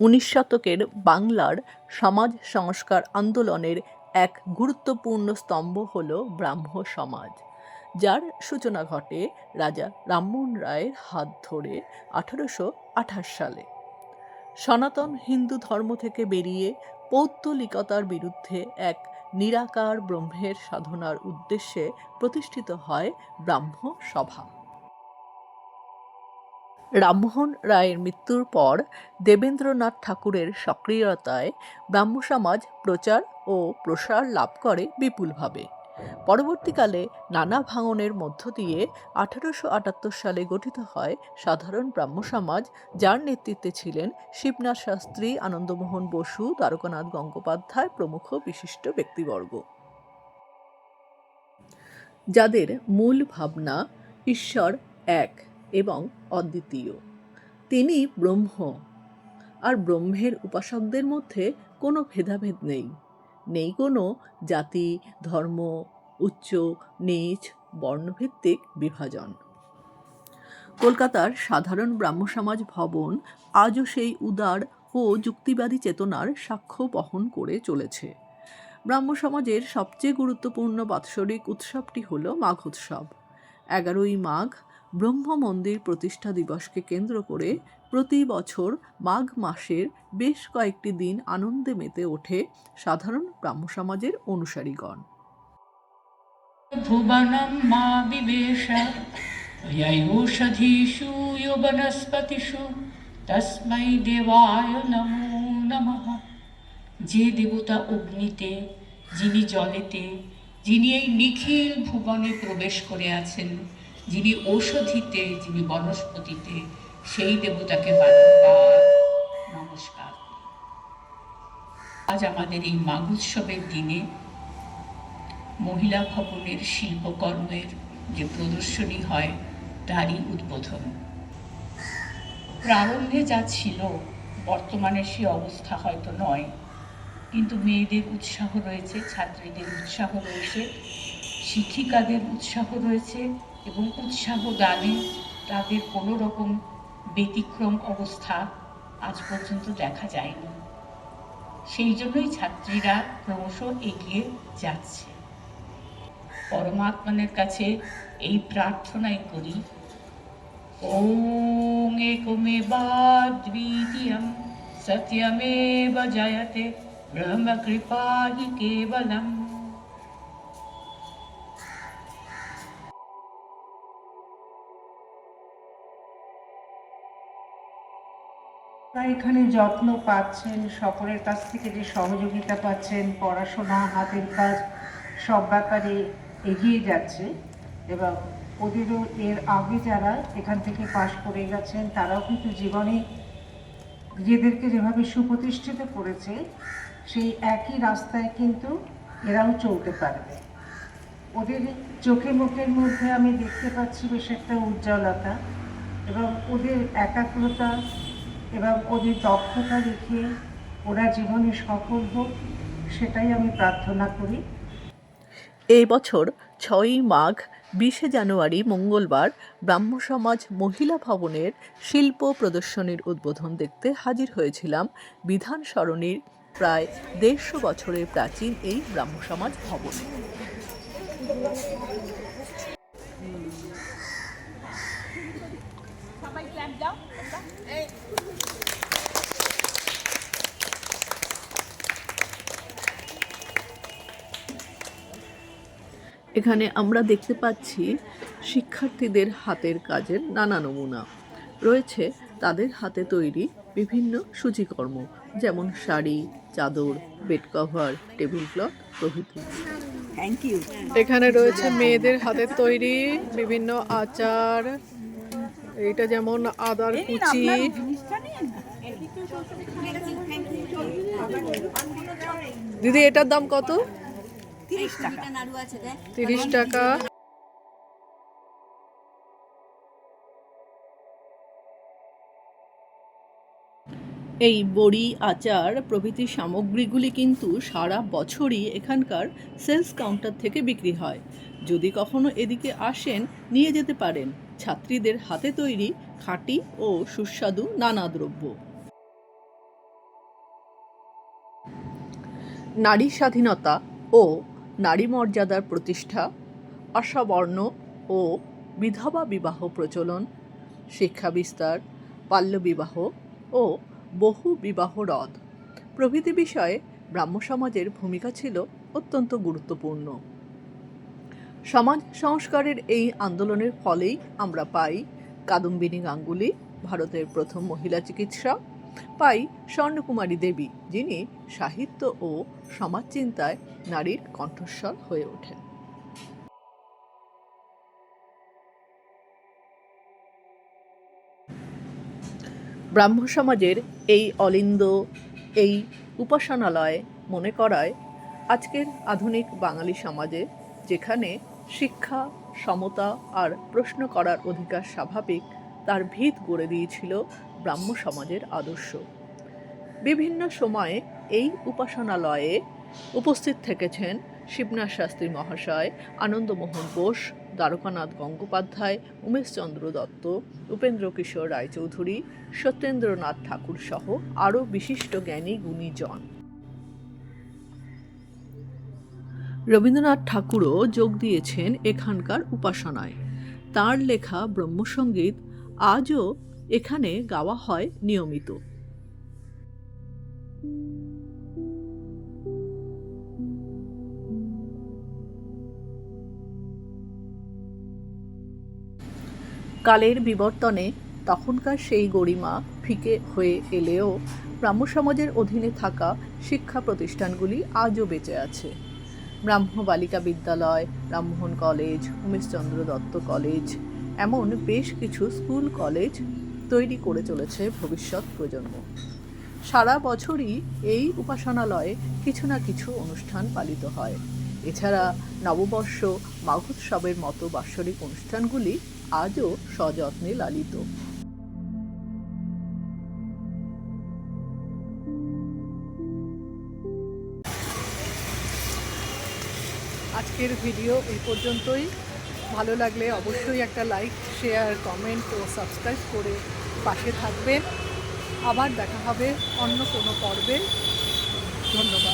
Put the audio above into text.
উনিশ শতকের বাংলার সমাজ সংস্কার আন্দোলনের এক গুরুত্বপূর্ণ স্তম্ভ হল ব্রাহ্ম সমাজ, যার সূচনা ঘটে রাজা রামমোহন রায়ের হাত ধরে আঠারোশো আঠাশ সালে। সনাতন হিন্দু ধর্ম থেকে বেরিয়ে পৌত্তলিকতার বিরুদ্ধে এক নিরাকার ব্রহ্মের সাধনার উদ্দেশ্যে প্রতিষ্ঠিত হয় ব্রাহ্ম সভা। রামমোহন রায়ের মৃত্যুর পর দেবেন্দ্রনাথ ঠাকুরের সক্রিয়তায় ব্রাহ্ম সমাজ প্রচার ও প্রসার লাভ করে বিপুলভাবে। পরবর্তীকালে নানা ভাঙনের মধ্য দিয়ে আঠারোশো আটাত্তর সালে গঠিত হয় সাধারণ ব্রাহ্ম সমাজ যার নেতৃত্বে ছিলেন শিবনাথ শাস্ত্রী, আনন্দমোহন বসু, দ্বারকানাথ গঙ্গোপাধ্যায় প্রমুখ বিশিষ্ট ব্যক্তিবর্গ। যাদের মূল ভাবনা ঈশ্বর এক। এবং অদ্বিতীয়। তিনি ব্রহ্ম, আর ব্রহ্মের উপাসকদের মধ্যে কোনো ভেদাভেদ নেই। নেই কোনো জাতি, ধর্ম, উচ্চ, নীচ, বর্ণভিত্তিক বিভাজন। কলকাতার সাধারণ ব্রাহ্ম সমাজ ভবন আজও সেই উদার ও যুক্তিবাদী চেতনার সাক্ষ্য বহন করে চলেছে। ব্রাহ্ম সমাজের সবচেয়ে গুরুত্বপূর্ণ বাৎসরিক উৎসবটি হল মাঘ উৎসব এগারোই মাঘ ব্রহ্ম মন্দির প্রতিষ্ঠা দিবসকে কেন্দ্র করে প্রতি বছর মাঘ মাসের বেশ কয়েকটি দিন আনন্দে মেতে ওঠে সাধারণ ব্রাহ্মসমাজের অনুসারীগণ। ভুবনম মা যে দেবতা অগ্নিতে, যিনি জলেতে, যিনি এই নিখিল ভুবনে প্রবেশ করে আছেন যিনি ঔষধিতে, যিনি বনস্পতিতে, সেই দেবতাকে বারংবার নমস্কার আজ আমাদের এই মাঘ উৎসবের দিনে মহিলা ভবনের শিল্পকর্মের যে প্রদর্শনী হয়, তারই উদ্বোধন। প্রারম্ভে যা ছিল, বর্তমানে সে অবস্থা হয়তো নয়, কিন্তু মেয়েদের উৎসাহ রয়েছে, ছাত্রীদের উৎসাহ রয়েছে, শিক্ষিকাদের উৎসাহ রয়েছে এবং উৎসাহ দানে তাদের কোনো রকম ব্যতিক্রম অবস্থা আজ পর্যন্ত দেখা যায়নি। সেই জন্যই ছাত্রীরা ক্রমশ এগিয়ে যাচ্ছে। পরমাত্মানের কাছে এই প্রার্থনাই করি। ওং একমেবাদ্বিতীয়ম সত্যমেব জয়তে ব্রহ্ম কৃপা হি কেবলম। তারা এখানে যত্ন পাচ্ছেন, সকলের কাছ থেকে যে সহযোগিতা পাচ্ছেন, পড়াশোনা, হাতের কাজ, সব ব্যাপারে এগিয়ে যাচ্ছে এবং ওদেরও এর আগে যারা এখান থেকে পাশ করে গেছেন, তারাও কিন্তু জীবনে নিজেদেরকে যেভাবে সুপ্রতিষ্ঠিত করেছে, সেই একই রাস্তায় কিন্তু এরাও চলতে পারবে। ওদের চোখে মুখের মধ্যে আমি দেখতে পাচ্ছি বেশ একটা উজ্জ্বলতা এবং ওদের একাগ্রতা এবং ওদের দক্ষতা দেখে ওরা জীবনে সফল হোক, সেটাই আমি প্রার্থনা করি। এই বছর ছয়ই মাঘ, বিশে জানুয়ারি মঙ্গলবার ব্রাহ্ম সমাজ মহিলা ভবনের শিল্প প্রদর্শনীর উদ্বোধন দেখতে হাজির হয়েছিলাম বিধান সরণির প্রায় দেড়শো বছরের প্রাচীন এই ব্রাহ্ম সমাজ ভবনে। এখানে আমরা দেখতে পাচ্ছি শিক্ষার্থীদের হাতের কাজের নানা নমুনা। রয়েছে তাদের হাতে তৈরি বিভিন্ন সূচিকর্ম যেমন শাড়ি চাদর বেড কভার টেবিল ক্লথ প্রভৃতি। থ্যাংক ইউ এখানে রয়েছে মেয়েদের হাতের তৈরি বিভিন্ন আচার। এটা যেমন আদার কুচি। দিদি এটার দাম কত? তিরিশ টাকা। তিরিশ টাকা। এই বড়ি আচার প্রভৃতি সামগ্রীগুলি কিন্তু সারা বছরই এখানকার সেলস কাউন্টার থেকে বিক্রি হয়। যদি কখনো এদিকে আসেন নিয়ে যেতে পারেন। ছাত্রীদের হাতে তৈরি খাঁটি ও সুস্বাদু নানা দ্রব্য। নারী স্বাধীনতা ও নারী মর্যাদার প্রতিষ্ঠা অসবর্ণ ও বিধবা বিবাহ প্রচলন, শিক্ষা বিস্তার বাল্যবিবাহ ও বহু বিবাহ রদ। প্রভৃতি বিষয়ে ব্রাহ্ম সমাজের ভূমিকা ছিল অত্যন্ত গুরুত্বপূর্ণ। সমাজ সংস্কারের এই আন্দোলনের ফলেই আমরা পাই কাদম্বিনী গাঙ্গুলি, ভারতের প্রথম মহিলা চিকিৎসক পাই স্বর্ণকুমারী দেবী, যিনি সাহিত্য ও সমাজচিন্তায় নারীর কণ্ঠস্বর হয়ে ওঠেন। ব্রাহ্ম সমাজের এই অলিন্দ, এই উপাসনালয় মনে করায় আজকের আধুনিক বাঙালি সমাজে, যেখানে শিক্ষা, সমতা আর প্রশ্ন করার অধিকার স্বাভাবিক, তার ভিত গড়ে দিয়েছিল ব্রাহ্ম সমাজের আদর্শ। বিভিন্ন সময়ে এই উপাসনালয়ে উপস্থিত থেকেছেন শিবনাথ শাস্ত্রী মহাশয়, আনন্দমোহন বোস, দ্বারকানাথ গঙ্গোপাধ্যায়, উমেশচন্দ্র দত্ত, উপেন্দ্র কিশোর রায়চৌধুরী, সত্যেন্দ্রনাথ ঠাকুর সহ আরও বিশিষ্ট জ্ঞানী গুণীজন। রবীন্দ্রনাথ ঠাকুরও যোগ দিয়েছেন এখানকার উপাসনায়। তার লেখা ব্রহ্মসঙ্গীত আজও এখানে গাওয়া হয় নিয়মিত। কালের বিবর্তনে তখনকার সেই গরিমা ফিকে হয়ে এলেও ব্রাহ্ম সমাজের অধীনে থাকা শিক্ষা প্রতিষ্ঠানগুলি আজও বেঁচে আছে। ব্রাহ্ম বালিকা বিদ্যালয়, ব্রাহ্মণ কলেজ, উমেশচন্দ্র দত্ত কলেজ, এমন বেশ কিছু স্কুল, কলেজ তৈরি করে চলেছে ভবিষ্যৎ প্রজন্ম। সারা বছরই এই উপাসনালয়ে কিছু না কিছু অনুষ্ঠান পালিত হয়। এছাড়া নববর্ষ, মাঘোৎসবের মতো বাৎসরিক অনুষ্ঠানগুলি আজও সযত্নে লালিত। আজকের ভিডিও এই পর্যন্তই। ভালো লাগলে অবশ্যই একটা লাইক, শেয়ার, কমেন্ট ও সাবস্ক্রাইব করে পাশে থাকবেন। আবার দেখা হবে অন্য কোনো পর্বে। ধন্যবাদ।